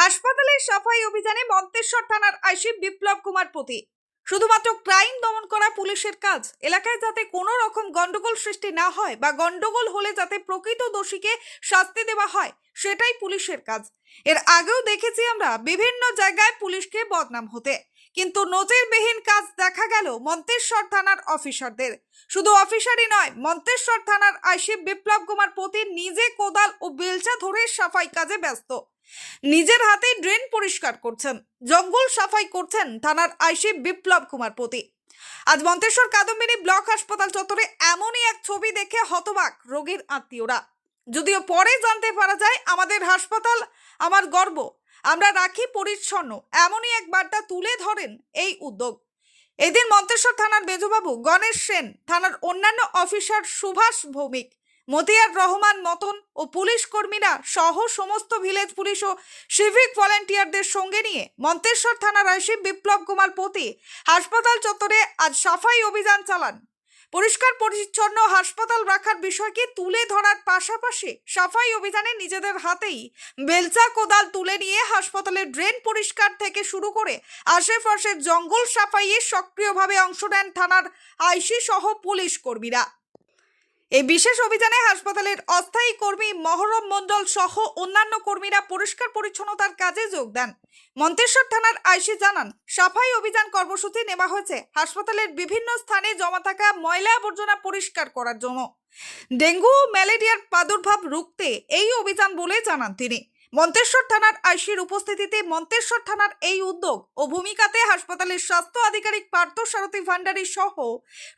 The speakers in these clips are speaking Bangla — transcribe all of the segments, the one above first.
হাসপাতালের সাফাই অভিযানে মন্তেশ্বর থানার আইসি বিপ্লব কুমার পতি শুধুমাত্র ক্রাইম দমন করা পুলিশের কাজ। এলাকায় যাতে কোনো রকম গন্ডগোল সৃষ্টি না হয় বা গন্ডগোল হলে যাতে প্রকৃত দোষীকে শাস্তি দেওয়া হয়, সেটাই পুলিশের কাজ। এর আগেও দেখেছি আমরা বিভিন্ন জায়গায় পুলিশকে বদনাম হতে। কিন্তু নজিরবিহীন কাজ দেখা গেল মন্তেশ্বর থানার অফিসারদের। শুধু অফিসারই নয়, মন্তেশ্বর থানার আইসি বিপ্লব কুমার পতি নিজে কোদাল ও বেলচা ধরে সাফাই কাজে ব্যস্ত। নিজের হাতে ড্রেন পরিষ্কার করছেন, জঙ্গল সাফাই করছেন থানার আইসি বিপ্লব কুমার পতি। আজ মন্তেশ্বর কাদম্বিনী ব্লক হাসপাতাল চত্বরে এমনই এক ছবি দেখে হতবাক রোগীর আত্মীয়রা। যদিও পরে জানতে পারা যায়, আমাদের হাসপাতাল আমার গর্ব, আমরা রাখি পরিচ্ছন্ন, এমনই এক বার্তা তুলে ধরেন এই উদ্যোগ। এদিন মন্তেশ্বর থানার মেজবাবু গণেশ সেন, থানার অন্যান্য অফিসার সুভাষ ভৌমিক মতিয়ার রহমান মতন ও পুলিশ কর্মীরা সহ সমস্ত ভিলেজ পুলিশ ও সিভিক ভলেন্টিয়ারদের সঙ্গে নিয়ে মন্তেশ্বর থানার আইসি বিপ্লব কুমার পতি হাসপাতাল চত্বরে আজ সাফাই অভিযান চালান। পরিষ্কার পরিচ্ছন্ন হাসপাতাল রাখার বিষয়কে তুলে ধরার পাশাপাশি সাফাই অভিযানে নিজেদের হাতেই বেলচা কোদাল তুলে নিয়ে হাসপাতালের ড্রেন পরিষ্কার থেকে শুরু করে আশেপাশের জঙ্গল সাফাইয়ে সক্রিয়ভাবে অংশ নেন থানার আইসি সহ পুলিশ কর্মীরা। এই বিশেষ অভিযানে হাসপাতালের অস্থায়ী কর্মী মহরম মণ্ডল সহ অন্যান্য কর্মীরা পরিষ্কার পরিচ্ছন্নতার কাজে যোগ দেন। মন্তেশ্বর থানার আইসি জানান, সাফাই অভিযান কর্মসূচি নেওয়া হয়েছে। হাসপাতালের বিভিন্ন স্থানে জমা থাকা ময়লা আবর্জনা পরিষ্কার করার জন্য। ডেঙ্গু ও ম্যালেরিয়ার প্রাদুর্ভাব রুখতে এই অভিযান বলে জানান তিনি। মন্তেশ্বর থানার আইসির উপস্থিতিতে মন্তেশ্বর থানার এই উদ্যোগ ও ভূমিকাতে হাসপাতালের স্বাস্থ্য আধিকারিক পার্থ সারথী ভান্ডারী সহ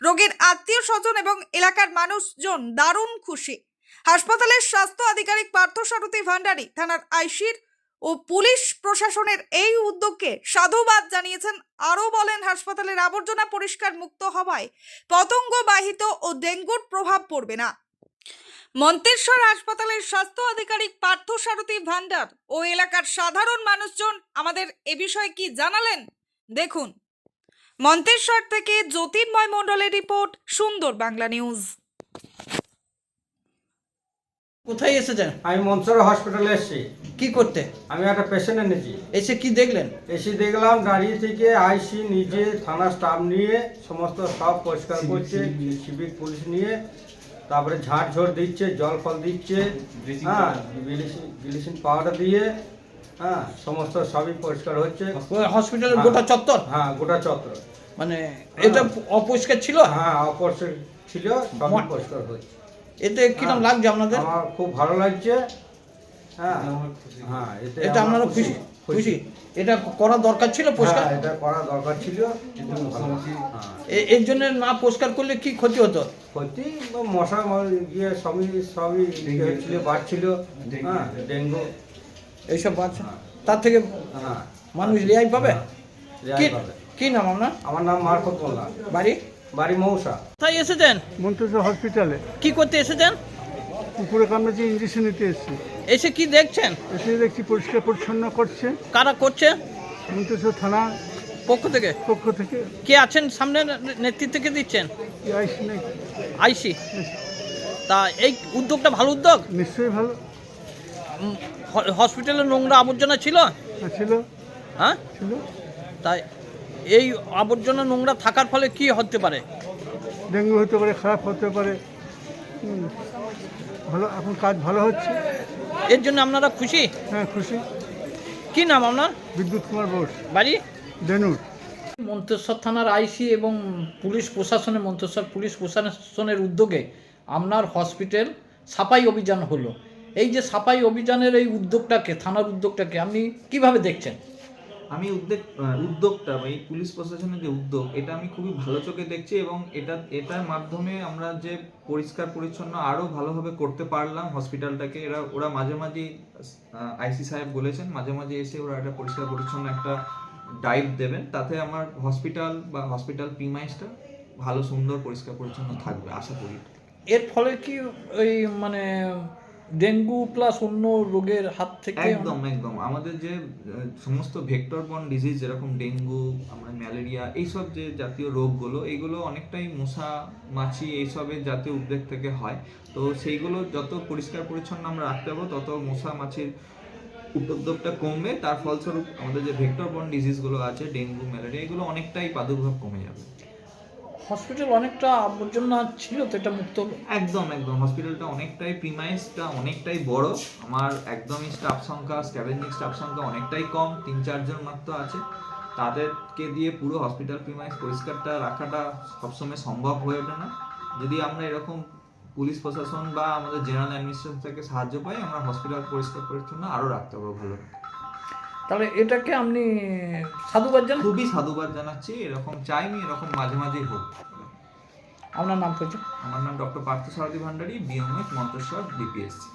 রোগীর আত্মীয় স্বজন এবং এলাকার মানুষজন দারুণ খুশি। হাসপাতালের স্বাস্থ্য আধিকারিক পার্থ সারথী ভান্ডারী থানার আইসির ও পুলিশ প্রশাসনের এই উদ্যোগকে সাধুবাদ জানিয়েছেন। আরও বলেন, হাসপাতালের আবর্জনা পরিষ্কার মুক্ত হওয়ায় পতঙ্গ বাহিত ও ডেঙ্গুর প্রভাব পড়বে না। মন্তেশ্বর হাসপাতালের স্বাস্থ্য আধিকারিক পার্থ সারথী ভান্ডার ও এলাকার সাধারণ মানুষজন আমাদের এ বিষয়ে কি জানালেন? দেখুন। মন্তেশ্বর থেকে জ্যোতির্ময় মণ্ডলের রিপোর্ট সুন্দর বাংলা নিউজ। কোথায় এসেছেন? আমি মনসর হসপিটালে এসেছি। কি করতে? আমি একটা পেশেন্ট এনেছি। এসে কি দেখলেন? এসে দেখলাম দাঁড়িয়ে থেকে আইসি নিজে থানা স্টাফ নিয়ে সমস্ত সব পরিষ্কার করছে সিভিক পুলিশ নিয়ে তারপরে ঝাঁট ঝোড় দিচ্ছে জল ফল দিচ্ছে হ্যাঁ ব্লিচিং পাউডার দিয়ে হ্যাঁ সমস্ত সবই পরিষ্কার হচ্ছে। হসপিটালের হ্যাঁ। গোটা চত্বর? হ্যাঁ গোটা চত্বর। মানে এটা অপরিষ্কার ছিল? হ্যাঁ অপরিষ্কার ছিল সবই পরিষ্কার হচ্ছে এতে কিরম হ্যাঁ। লাগছে আপনাদের? আমার খুব ভালো লাগছে। হ্যাঁ হ্যাঁ এতে এটা আমার আপনারা খুশি? খুশি এটা করা দরকার ছিল পরিষ্কার? হ্যাঁ, এটা করা দরকার ছিল কিন্তু হ্যাঁ। এ- এর জন্য না পরিষ্কার করলে কি ক্ষতি হতো? ক্ষতি মশা ইয়ে সবই সবই ইয়ে হচ্ছিল বাড়ছিল হ্যাঁ ডেঙ্গু। এইসব বাচ্চা তার থেকে হ্যাঁ। মানুষ রেহাই পাবে? রেহাই কি পাবে। কি নাম আপনার? আমার নাম মারফত মোল্লা। বাড়ি? বাড়ি মৌসা। তাই এসেছেন? মন্তেশ্বর হসপিটালে। কি করতে এসেছেন? কুকুরে কামড়েছে ইঞ্জেকশন নিতে এসেছি। এসে কি দেখছেন? এসে দেখছি পরিষ্কার পরিচ্ছন্ন করছে। কারা করছে? মন্তেশ্বর থানা পক্ষ থেকে? পক্ষ থেকে। কে আছেন? সামনে নেতৃত্ব কে দিচ্ছেন? আইসি তা এই উদ্যোগটা ভালো উদ্যোগ? নিশ্চয়ই ভালো। হসপিটালে নোংরা আবর্জনা ছিল? ছিল। হ্যাঁ? ছিল। তাই এই আবর্জনা নোংরা থাকার ফলে কি হতে পারে? ডেঙ্গু হতে পারে খারাপ হতে পারে। ভালো এখন কাজ ভালো হচ্ছে। এর জন্য আপনারা খুশি? হ্যাঁ খুশি। কি নাম আপনার? বিদ্যুৎ কুমার বোস। বাড়ি? দেনুর। মন্তেশ্বর থানার আইসি এবং পুলিশ প্রশাসনের মন্তেশ্বর পুলিশ প্রশাসনের উদ্যোগে আপনার হসপিটাল সাফাই অভিযান হলো। এই যে সাফাই অভিযানের এই উদ্যোগটাকে থানার উদ্যোগটাকে আপনি কীভাবে দেখছেন? আমি উদ্যোগ উদ্যোগটা বা এই পুলিশ প্রশাসনের যে উদ্যোগ, এটা আমি খুবই ভালো চোখে দেখছি এবং এটা, এটার মাধ্যমে আমরা যে পরিষ্কার, পরিচ্ছন্ন আরও ভালোভাবে করতে পারলাম হসপিটালটাকে, এরা, ওরা মাঝে মাঝে আইসি সাহেব বলেছেন, মাঝে মাঝে এসে ওরা একটা পরিষ্কার, পরিচ্ছন্ন একটা ডাইভ দেবেন, তাতে আমার হসপিটাল বা হসপিটাল প্রিমাইসটা ভালো, সুন্দর, পরিষ্কার, পরিচ্ছন্ন থাকবে, আশা করি। এর ফলে কি ওই মানে ডেঙ্গু প্লাস অন্য রোগের হাত থেকে একদম একদম। আমাদের যে সমস্ত ভেক্টর বন ডিজিজ যেরকম ডেঙ্গু, আমরা ম্যালেরিয়া, এইসব যে জাতীয় রোগগুলো এইগুলো অনেকটাই মশা, মাছি, এইসবের জাতীয় উদ্বেগ থেকে হয়। তো সেইগুলো যত পরিষ্কার পরিচ্ছন্ন আমরা রাখতে পারব, তত মশা, মাছির উপদ্রবটা কমবে। তার ফলস্বরূপ আমাদের যে ভেক্টর বর্ন ডিজিজগুলো আছে, ডেঙ্গু, ম্যালেরিয়া, এগুলো অনেকটাই প্রাদুর্ভাব কমে যাবে। হসপিটাল অনেকটা আবর্জনা ছিল তো এটা মুক্ত একদম একদম। হসপিটালটা অনেকটাই প্রিমাইসটা অনেকটাই বড়। আমার একদমই স্টাফ সংখ্যা স্ক্যাভেঞ্জিং স্টাফ সংখ্যা অনেকটাই কম, তিন, চারজন মাত্র আছে। তাদেরকে দিয়ে পুরো হসপিটাল প্রিমাইস পরিষ্কারটা রাখাটা সবসময় সম্ভব হয়ে ওঠে না। যদি আমরা এরকম পুলিশ প্রশাসন বা আমাদের জেনারেল অ্যাডমিনিস্ট্রেশন থেকে সাহায্য পাই, আমরা হসপিটাল পরিষ্কার পরিচ্ছন্ন আরও রাখতে পারব ভালো। তাহলে এটাকে আপনি সাধুবাদ জানান। খুবই সাধুবাদ জানাচ্ছি এরকম চাইনি এরকম মাঝে মাঝেই হোক। আপনার নাম কি আমার নাম doctor Partha Sarathi Bhandari BMS Manteswar DPSC